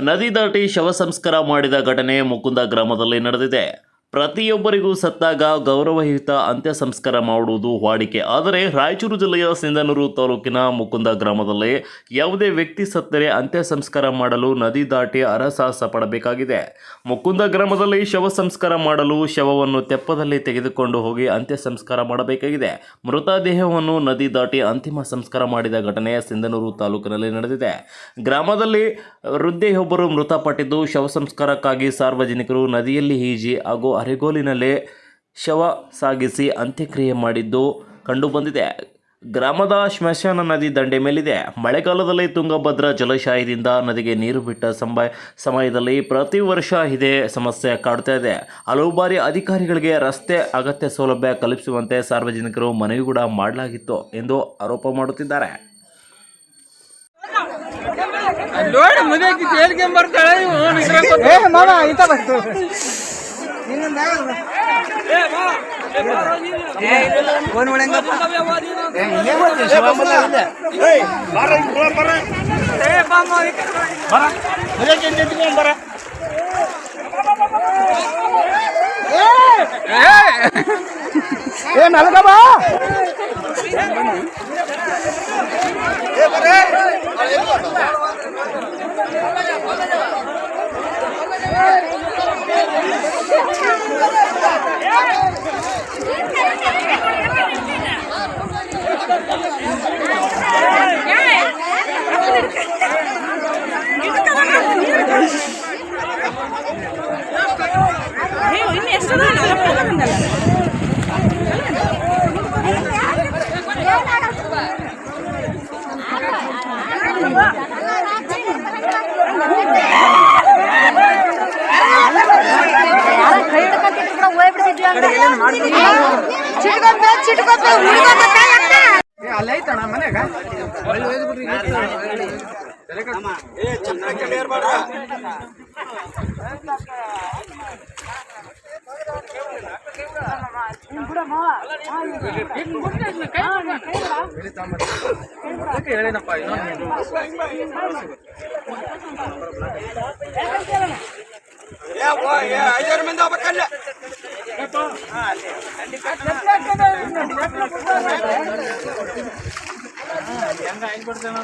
ನದಿ ದಾಟಿ ಶವ ಸಂಸ್ಕಾರ ಮಾಡಿದ ಘಟನೆ ಮುಕುಂದ ಗ್ರಾಮದಲ್ಲಿ ನಡೆದಿದೆ. ಪ್ರತಿಯೊಬ್ಬರಿಗೂ ಸತ್ತಾಗ ಗೌರವಯುತ ಅಂತ್ಯ ಸಂಸ್ಕಾರ ಮಾಡುವುದು ವಾಡಿಕೆ. ಆದರೆ ರಾಯಚೂರು ಜಿಲ್ಲೆಯ ಸಿಂಧನೂರು ತಾಲೂಕಿನ ಮುಕುಂದ ಗ್ರಾಮದಲ್ಲಿ ಯಾವುದೇ ವ್ಯಕ್ತಿ ಸತ್ತರೆ ಅಂತ್ಯ ಸಂಸ್ಕಾರ ಮಾಡಲು ನದಿ ದಾಟಿ ಅರಸಾಹಸ ಪಡಬೇಕಾಗಿದೆ. ಮುಕುಂದ ಗ್ರಾಮದಲ್ಲಿ ಶವ ಸಂಸ್ಕಾರ ಮಾಡಲು ಶವವನ್ನು ತೆಪ್ಪದಲ್ಲಿ ತೆಗೆದುಕೊಂಡು ಹೋಗಿ ಅಂತ್ಯ ಸಂಸ್ಕಾರ ಮಾಡಬೇಕಾಗಿದೆ ಮೃತದೇಹವನ್ನು ನದಿ ದಾಟಿ ಅಂತಿಮ ಸಂಸ್ಕಾರ ಮಾಡಿದ ಘಟನೆ ಸಿಂಧನೂರು ತಾಲೂಕಿನಲ್ಲಿ ನಡೆದಿದೆ. ಗ್ರಾಮದಲ್ಲಿ ವೃದ್ಧೆಯೊಬ್ಬರು ಮೃತಪಟ್ಟಿದ್ದು ಶವ ಸಂಸ್ಕಾರಕ್ಕಾಗಿ ಸಾರ್ವಜನಿಕರು ನದಿಯಲ್ಲಿ ಈಜಿ ಹಾಗೂ ಅರೆಗೋಲಿನಲ್ಲೇ ಶವ ಸಾಗಿಸಿ ಅಂತ್ಯಕ್ರಿಯೆ ಮಾಡಿದ್ದು ಕಂಡುಬಂದಿದೆ. ಗ್ರಾಮದ ಶ್ಮಶಾನ ನದಿ ದಂಡೆ ಮೇಲಿದೆ. ಮಳೆಗಾಲದಲ್ಲಿ ತುಂಗಭದ್ರಾ ಜಲಾಶಯದಿಂದ ನದಿಗೆ ನೀರು ಬಿಟ್ಟ ಸಂಬ ಸಮಯದಲ್ಲಿ ಪ್ರತಿ ವರ್ಷ ಇದೇ ಸಮಸ್ಯೆ ಕಾಡ್ತಾ ಇದೆ. ಹಲವು ಬಾರಿ ಅಧಿಕಾರಿಗಳಿಗೆ ರಸ್ತೆ ಅಗತ್ಯ ಸೌಲಭ್ಯ ಕಲ್ಪಿಸುವಂತೆ ಸಾರ್ವಜನಿಕರು ಮನವಿ ಕೂಡ ಮಾಡಲಾಗಿತ್ತು ಎಂದು ಆರೋಪ ಮಾಡುತ್ತಿದ್ದಾರೆ. ನೋಡಿ ಮುದಕ್ಕೆ ಜೈಲ್ಗೆ ಬರ್ತಾಳೆ ಇವ್ನು ಇದ್ರಾಗ್ ಗೊತ್ತ- ಏ ಮಾಮ ಇಂತ ಬಂತು ಫೋನ್ ಹೊಡೆಂಗಪ್ಪ ಏ, ಇಲ್ಲೇ ಬರ್ತೀವಿ, ಶಿವಮೊಗ್ಗ ಇಲ್ಲೇ. ಏ ಬಾಮ್ಮ, ಈ ಕಡೆ ಬಾ. ಏ ನಲ್ಗ ಬಾ ಇನ್ನು ಎಷ್ಟು ಬಂದಲ್ಲ ಕೈ ಹಿಡ್ಕೊಂತಿದ್ರು ಕೂಡ ಹೋಗ್ಬಿಡ್ತಿದ್ವಿ ಚಿಟ್ಕೊಂತ ಚಿಟ್ಕೊಂತ ಹುಡುಗಂತ ಕೈ ಅಕ್ಕ ಏ, ಅಲ್ಲೇ ಐತಣ್ಣ